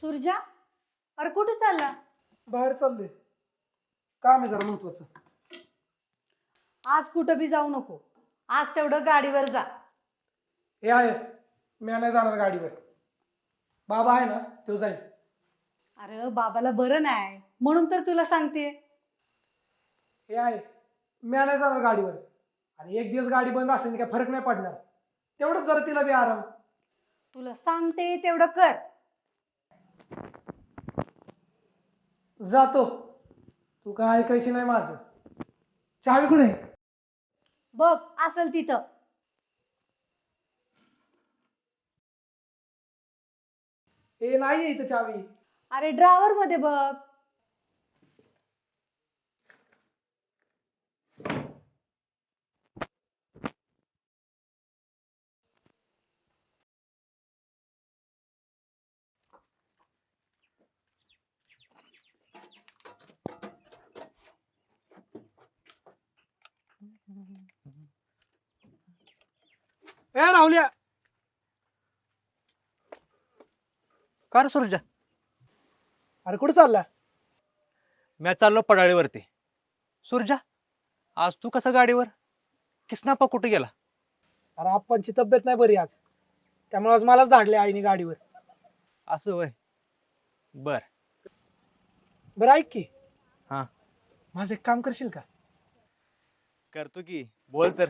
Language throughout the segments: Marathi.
सुरजा अरे कुठे चालला? बाहेर चाललोय. काम आहे जरा महत्वाचं. आज कुठं बी जाऊ नको. आज तेवढं गाडीवर जा. हे आहे. मी नाही जाणार गाडीवर. बाबा आहे ना तो जाईल. अरे बाबाला बरं नाही. म्हणून तर तुला सांगते. हे आहे. मी नाही जाणार गाडीवर. आणि एक दिवस गाडी बंद असेल काय फरक नाही पडणार. तेवढंच जरा तिला बी आराम. तुला सांगते तेवढं कर. जातो. तू काय ऐकायची नाही माझं. चावी कुठे आहे? बघ असल तिथं. ए नाही इथं चावी. अरे ड्रायव्हरमध्ये बघ. ए राहुल्या. का रे सुरजा? अरे कुठं चालला? मी चाललो पडाळीवरती. सुरजा आज तू कसं गाडीवर? किसनापा कुठे गेला? अरे आप्पांची तब्येत नाही बरी आज. त्यामुळे आज मलाच धाडले आईने गाडीवर. असं वय बर. बरं ऐक की. हा. माझं एक काम करशील का? करतो की. बोल तर.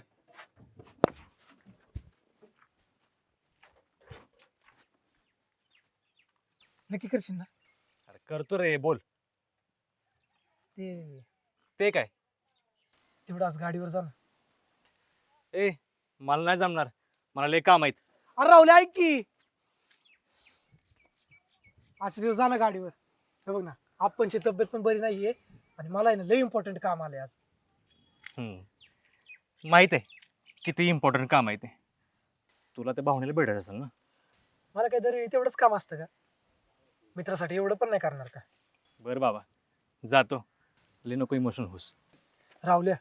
नक्की करशील ना. अरे करतो रे बोल. ते ते काय? तेवढं आज गाडीवर जा ना. ए मला नाही जमणार. मला लय काम आहेत. अरे राहुल्या ऐक की. आजच्या दिवस जा ना गाडीवर. हे बघ ना आप्पांची तब्येत पण बरी नाहीये आणि मला आहे ना लय इम्पॉर्टंट काम आलंय आज. हम्म. माहीत आहे किती इम्पॉर्टंट काम आहे ते. तुला त्या भावनेला भेटायचं असेल ना. मला काय तरी तेवढंच काम असतं का? मित्रासाठी एवढं पण नाही करणार का? बरं बाबा जातो. लय नको इमोशनल होस राहुल्या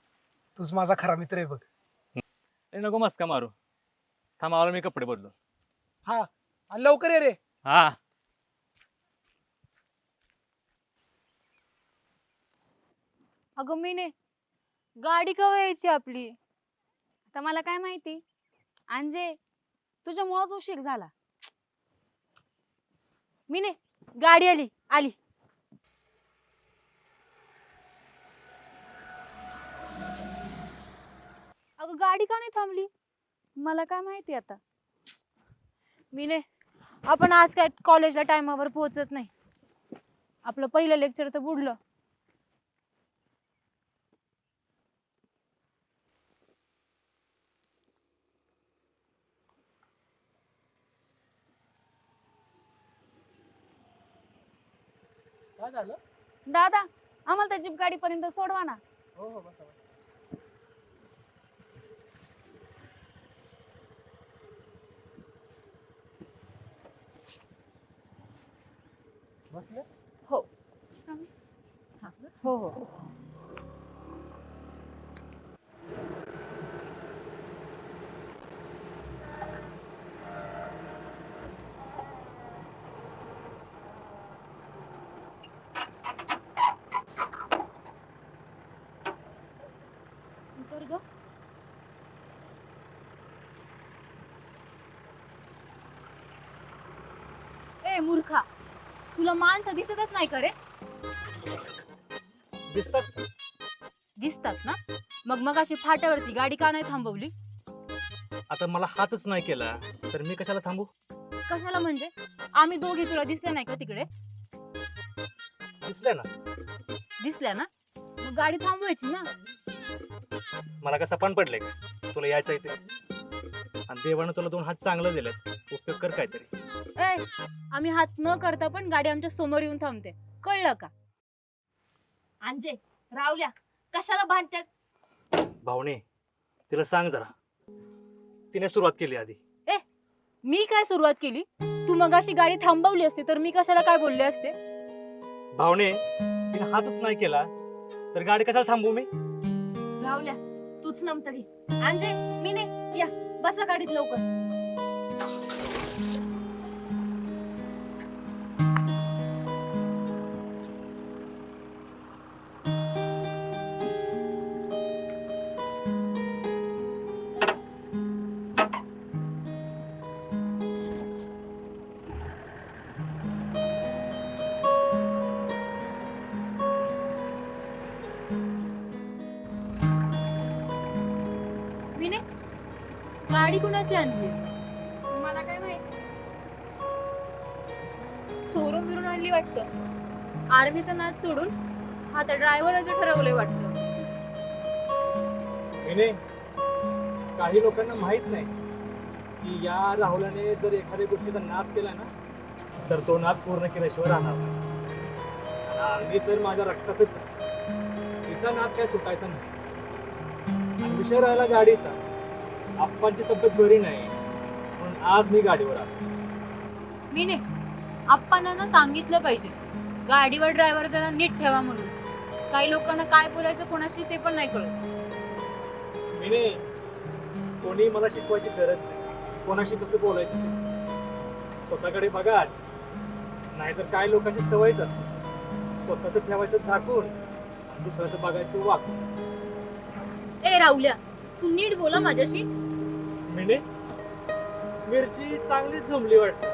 तूच माझा खरा मित्र आहे बघ. लय नको मस्का मारू. थांब आलो मी कपडे बदलून. हा आणि लवकर ये रे. हा. अगं मीने गाडी कवा यायची आपली? आता मला काय माहिती? अंजे तुझ्यामुळंच उशीर झाला. मीने गाडी आली आली. अगं गाडी का नाही थांबली? मला काय माहिती आता? मीने आपण आज काय कॉलेजला टायमावर पोहोचत नाही. आपलं पहिलं लेक्चर तर बुडलं. काय झालं? दादा आम्हाला त्या जीप गाडीपर्यंत सोडवा ना. हो हो बसा बसले? हो. हो हो उतर ग ए मूर्खा तुला माणसं दिसतच नाही करे दिसतात. दिसतात ना? मग मग अशी फाट्यावरती गाडी का नाही थांबवली? आता मला हातच नाही केला. तर मी कशाला थांबू? कशाला म्हणजे? आम्ही दोघे तुला दिसले नाही का तिकडे? दिसलंय ना. दिसल्या ना? मग गाडी थांबवायची ना? मला कसं पण पडलंय का? तुला यायचं इथे आणि देवानं तुला दोन हात चांगलं दिलेत. उपयोग कर काहीतरी. आम्ही हात न करता पण गाडी आमच्यासमोर येऊन थांबते. कळलं का? अंजे रावल्या कशाला भांडतात भावने तिला सांग जरा. तिने सुरुवात केली आधी. मी काय सुरुवात केली? तू मग अशी गाडी थांबवली असती तर मी कशाला काय बोलले असते? भावने तिने हातच नाही केला तर गाडी कशाला थांबवू मी? रावल्या तूच नमतं घे. अंजे मी नाही या बसा गाडीत लवकर. गाडी कुणाची आणली? मला काय माहिती चोरून बिरून आणली वाटतं. आर्मीचा नाद सोडून हा त्या ड्रायव्हरचं ठरवलंय वाटतं. काही लोकांना माहीत नाही की या राहुलाने जर एखाद्या गोष्टीचा नाद केला ना तर तो नाद पूर्ण केल्याशिवाय राहणार नाही. आणि आर्मी तर माझ्या रक्तातच आहे. तिचा नाद काय सुटायचा नाही. आणि विषय राहिला गाडीचा. आप्पांची तब्येत बरी नाही. म्हणून आज मी गाडीवर आलो. विने आप्पांना ना सांगितलं पाहिजे. गाडीवर ड्रायव्हर जरा नीट ठेवा म्हणून. काही लोकांना काय बोलायचं कोणाशी ते पण नाही कळत. मीने कोणी मला शिकवायची गरज नाही. कोणाशी कसं बोलायचं ते. स्वतःकडे बघा नाहीतर काय लोकांची सवयच असते. स्वतःच ठेवायचं झाकून आणि दुसऱ्याचं बघायचं वाकून. ए राहुल्या तू नीट बोला माझ्याशी. मिरची चांगलीच जमली वाटतं.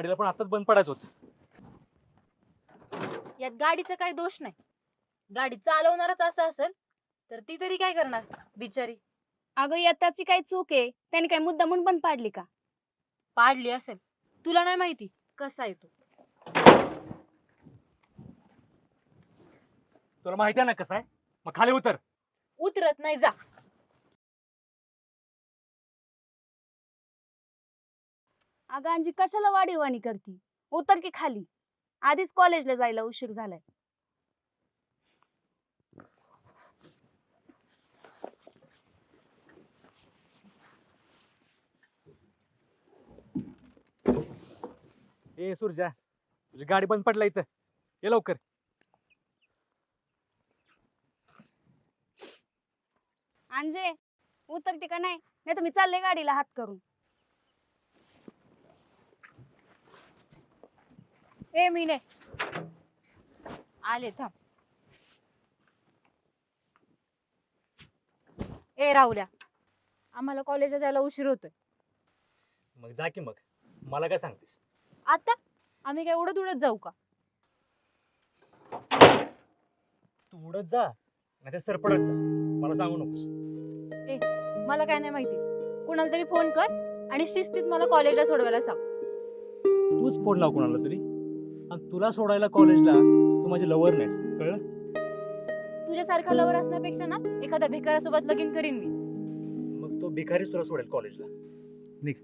गाडीला पण आताच बंद पडायचं होतं. यात गाडीचा काही दोष नाही. गाडी चालवणारच असं असेल तर ती तरी काय करणार बिचारी? अगं यात त्याची काय चूक आहे. त्याने काय मुद्दा म्हणून बंद पाडली का? पाडली असेल. तुला नाही माहिती कसा आहे तो तुला माहिती आहे ना कसं आहे? मग खाली उतर. उतरत नाही जा. अगं अंजी कशाला वाढीवाणी करती? उतर की खाली. आधीच कॉलेजला जायला उशीर झालाय. ए सुरजा तुझी गाडी बंद पडला इथं. ये लवकर. अंजे उतरती का नाही? नाही मी चालले गाडीला हात करून. ए मीने. आले थांब. ए राहुल्या आम्हाला कॉलेजला जायला उशीर होतोय. मग जा की मग. मला काय सांगतेस? आता? आम्ही काय उडत उडत जाऊ का? तू उडत जा नाही सरपडत जा. मला सांगू नकोस. मला काय नाही माहिती. कुणाला तरी फोन कर आणि शिस्तीत मला कॉलेजला सोडवायला सांग. तूच फोन लाव कोणाला तरी. आणि तुला सोडायला कॉलेजला तू माझी लवर नाहीस. कळलं? तुझ्यासारखा लवर असण्यापेक्षा ना एखाद्या भिकाऱ्यासोबत लगीन करीन मी. मग तो भिकारीच तुला सोडेल कॉलेजला. निघ.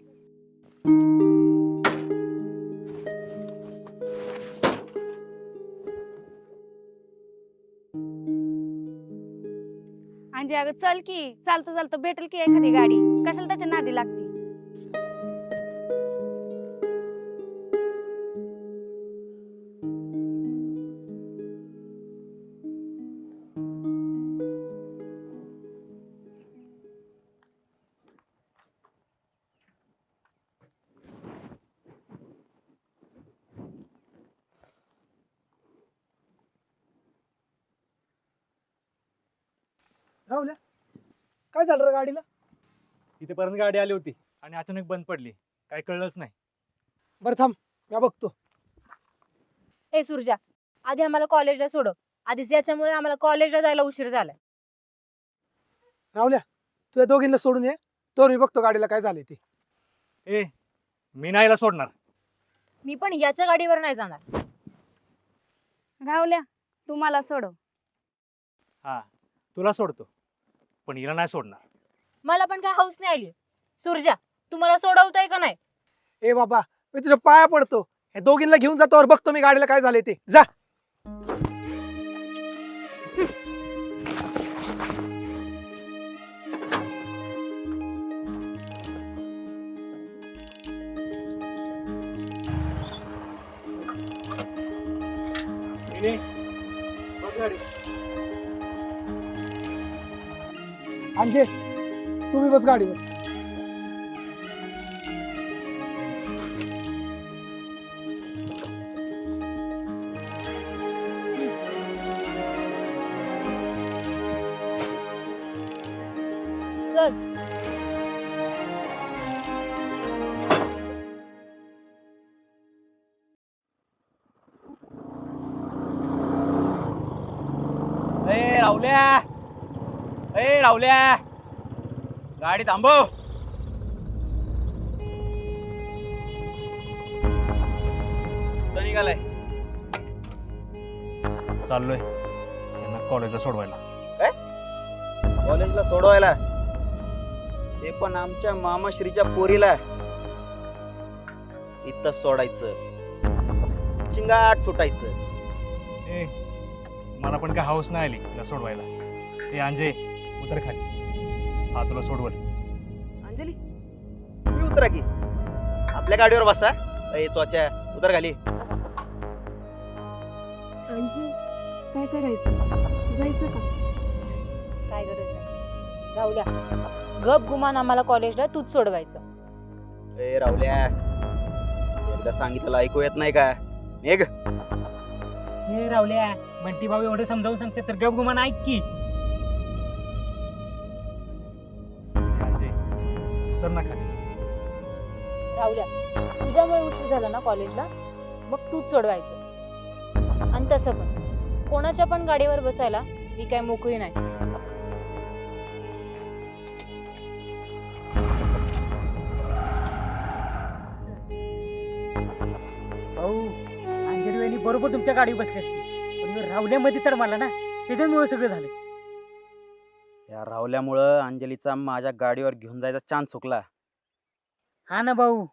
अगं चल की. चालतं चालतं. भेटेल की एखादी गाडी. कशाला त्याच्या नादी लागती? राहुल्या काय झालं रे गाडीला? इथेपर्यंत गाडी आली होती आणि अचानक बंद पडली. काय कळलंच नाही. बरं थांब मी बघतो. ए सुरजा आधी आम्हाला कॉलेजला सोडव. आधीच याच्यामुळे आम्हाला कॉलेजला जायला उशीर झालाय. राहुल्या तुझ्या दोघींना सोडून ये. तर मी बघतो गाडीला काय झालंय ते. ए मी नाही याला सोडणार. मी पण याच्या गाडीवर नाही जाणार. राहुल्या तू मला सोडव. हा तुला सोडतो. पण हिला नाही सोडणार. मला पण काय हाऊस नाही आली. सुरजा तुम्हाला सोडवताय का नाही? ए बाबा मी तुझ्या पाया पडतो. हे दोघींना घेऊन जातो और बघतो मी गाडीला काय झाले ते. जा. ए, बघ गाडी. अंजे तू बी बस गाडीवर. चल. ए राहुल्या. ए राहुल्या. गाडी थांबव. निघालाय. चाललोय. यांना कॉलेजला सोडवायला. कॉलेजला सोडवायला? ते पण आमच्या मामाश्रीच्या पोरीला. इथं सोडायचं. चिंगाट सुटायचं. ए मला पण काय हाऊस नाही आली तिला सोडवायला. ए अंजे उतर खाली. हा तुला सोडवल. अंजली? तुम्ही उतरा की. आपल्या गाडीवर बसा. ए चोच्या उतर खाली. अंजी काय करायचं? जायचं का? काय गरज नाही. राहुल्या गप गुमान आम्हाला कॉलेजला तूच सोडवायचं. ए राहुल्या एकदा सांगितलं ऐकू येत नाही का? निघ. हे रावल्या बंटी भाऊ एवढे समजावून सांगते तर गप गुमान ऐक की. ना कॉलेजला? मग तूच सोडवायचं. आणि तसं पण. कोणाच्या पण गाडीवर बसायला मी काय मोकळी नाही. भाऊ अंजली वहिनी बरोबर तुमच्या गाडीवर बसली असती. पण रावल्यामध्ये तर मला ना त्याच्यामुळे सगळं झालं. या राहुल्यामुळं अंजलीचा माझ्या गाडीवर घेऊन जायचा चान्स चुकला. हा ना भाऊ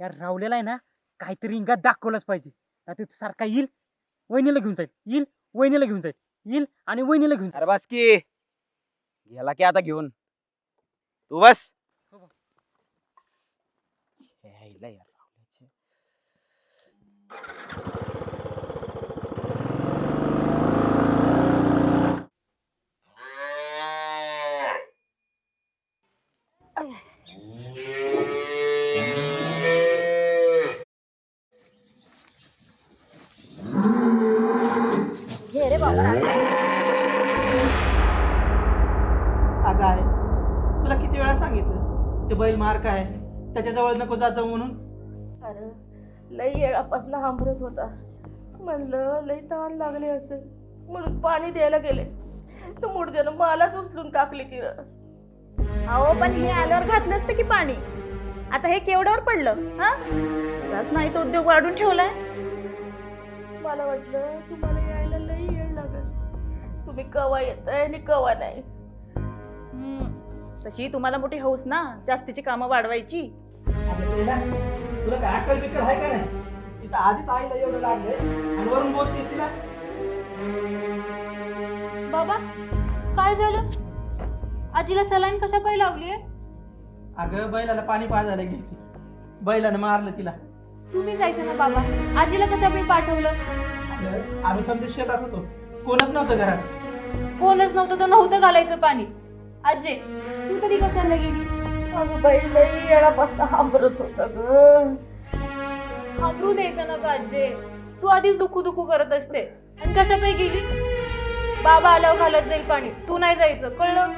या रावल्याला आहे ना काहीतरी इंगात दाखवलंच पाहिजे. नाही तो सारखा येईल वहिनीला घेऊन जाईल येईल वहिनीला घेऊन जाईल येईल आणि वहिनीला घेऊन अरे बस की. गेला की आता घेऊन. तू बस. हो बा. यायला यार मार्क आहे. त्याच्याजवळ नको जात जाऊ म्हणून. अरे लई येळापासून हांबरत होता. म्हणलं लई ताण लागले असेल. म्हणून पाणी द्यायला गेले. तर मुडद्यानं मलाच उचलून टाकली की. अहो पण हे आल्यावर घातलं असतं की पाणी? आता हे केवढ्यावर पडलं हा? तुझाच नाही तो उद्योग वाढून ठेवलाय. मला वाटलं तुम्हाला यायला लई येळ लागेल. तुम्ही कवा येताय आणि कवा नाही. तशी तुम्हाला मोठी हौस ना जास्तीची कामं वाढवायची. अगं तेला, तुला काय अक्कल बिक्कल आहे का नाही? तिथं आधीच आईला एवढं लागलंय आणि वरून बोलतेस तिला बाबा काय झालं? आजीला सलाईन कशा पाय लावलीये अगं बैलाला पाणी पाजायला गेली बैलानं मारलं तिला. तुम्ही जायचं ना बाबा आजीला कशा पायी पाठवलं? अगं, आम्ही समजा शेतात होतो. कोणच नव्हतं घरात. कोणच नव्हतं तर नव्हतं घालायचं पाणी. आजे तरी कशाला गेली? अगं बाई लई येळापासून हांबरत होता ग. थांबरू द्यायचं ना का आजे तू आधीच दुखू दुखू करत असते. आणि कशा पायी गेली? बाबा आल्यावर घालत जाईल पाणी. तू नाही जायचं कळलं?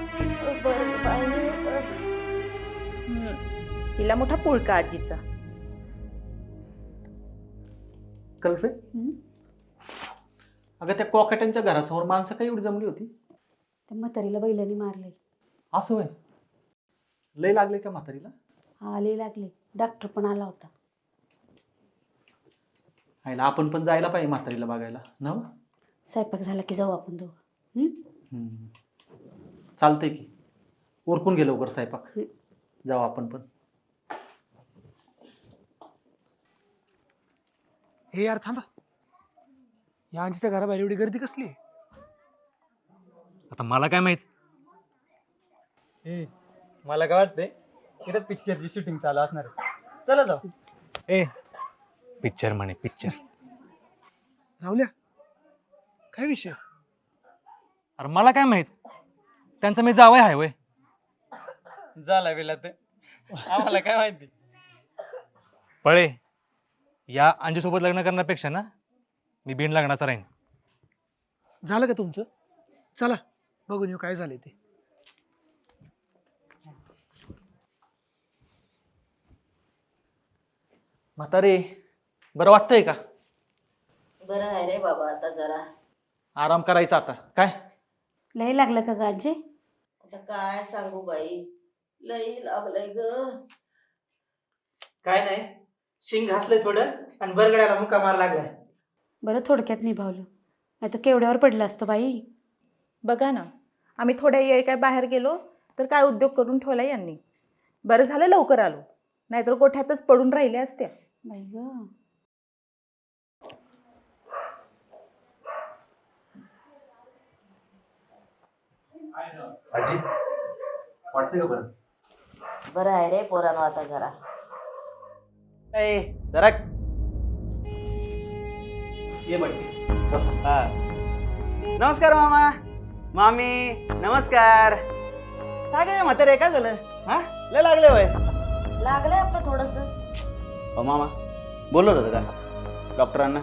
तिला मोठा पुळका आजीचा. कल्फे? अगं त्या कॉकेटांच्या घरासमोर माणसं काही एवढी जमली होती? त्या म्हातारीला बैलांनी मारले असं होय? लय लागले का म्हातारीला? आले लागले. डॉक्टर पण आला होता. आईला आपण पण जायला पाहिजे म्हातारीला बघायला. ना हो? स्वयंपाक झाला की जाऊ आपण दोघं. हं? हम्म. चालतंय की. उरकून गेलो लवकर स्वयंपाक. जाऊ आपण पण. हे यार थांबा. या आजीच्या घराबाहेर एवढी गर्दी कसली? आता मला काय माहीत? ए मला काय वाटतंय तिथं पिक्चरची शूटिंग चालू असणार आहे. चला जाऊ. ए पिक्चर म्हणे पिक्चर राहुल्या काय विषय? अरे मला काय माहीत? त्यांचं मी जावं आहे वय झाला बेला ते. आम्हाला काय माहिती? पळे या अंजीसोबत लग्न करण्यापेक्षा ना मी बिन लग्नाचा राहीन. झालं का तुमचं? चला बघून येऊ काय झालंय ते. म्हातारे बरं वाटतंय का? बरं आहे रे बाबा आता जरा. आराम करायचा आता. काय? लय लागलं का गाजे आता काय सांगू बाई? लई लागलंय ग. काय नाही. शिंग घासलंय थोडं आणि बरगड्याला मुका मार लागलाय. बरं थोडक्यात निभावलं. नाही तर केवढ्यावर पडलं असतं बाई? बघा ना आम्ही थोड्या वेळ काय बाहेर गेलो तर काय उद्योग करून ठेवला यांनी. बरं झालं लवकर आलो. नाहीतर गोठ्यातच पडून राहिल्या असत्या बाई ग. आजी वाटतंय का बरं? बरं आहे रे पोरानो आता जरा. ए जरा ये बट्टी बस हा. नमस्कार मामा. मामी नमस्कार. काय काय म्हातारे काय झालं? हा? लय लागले होय? लागलंय आपलं थोडस. हो मामा बोलत होतं का? डॉक्टरांना?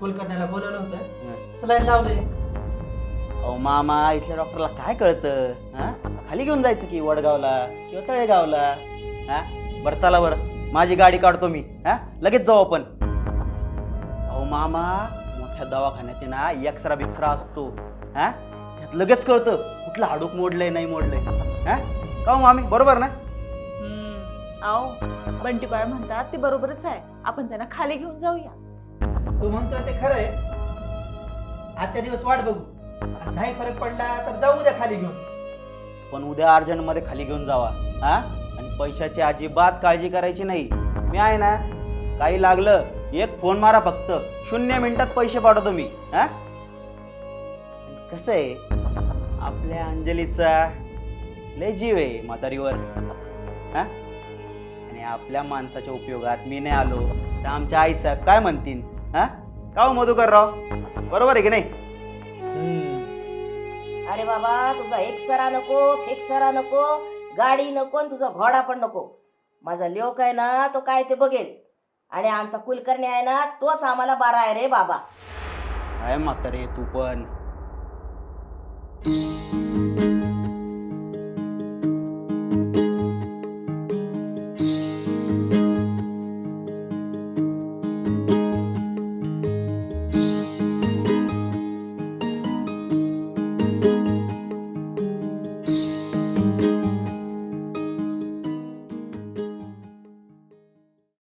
कुलकर्ण्याला बोलवलं होतं. हं. सलाईन लावले. अहो मामा इथल्या डॉक्टरला काय कळतं? हा? खाली घेऊन जायचं की वडगावला किंवा तळेगावला? हा? बरं चला बरं. माझी गाडी काढतो मी. हा? लगेच जाऊ आपण. अहो मामा मोठ्या दवाखान्यात आहे ना एक्सरा बिक्सरा असतो. हा? त्यात लगेच कळतं कुठलं हाडूक मोडलंय नाही मोडलंय. हा? का हो मामी? बरोबर ना? आओ बंटीपाळ म्हणतात ते बरोबरच आहे. आपण त्यांना खाली घेऊन जाऊया. तू म्हणतोय ते खरं आहे. आजच्या दिवस वाट बघू. नाही फरक पडला तर जाऊ द्या खाली घेऊन. पण उद्या अर्जंटमध्ये खाली घेऊन जावा हा? आणि पैशाची अजिबात काळजी करायची नाही. मी आहे ना काही लागलं एक फोन मारा फक्त. शून्य मिनिटात पैसे पाठवतो मी हा? कसं आहे आपल्या अंजलीचा लय जीव आहे म्हातारीवर हा? आपल्या माणसाच्या उपयोगात मी नाही आलो तर आमच्या आईसाहेब काय म्हणतील? हा? का हो मधुकरराव? बरोबर आहे की नाही? अरे बाबा तुझा एक सरा नको फेक सरा नको गाडी नको आणि तुझा घोडा पण नको. माझा लोक आहे ना तो काय ते बघेल. आणि आमचा कुलकर्णी आहे ना तोच आम्हाला बारा आहे रे बाबा. काय म्हातारे तू पण.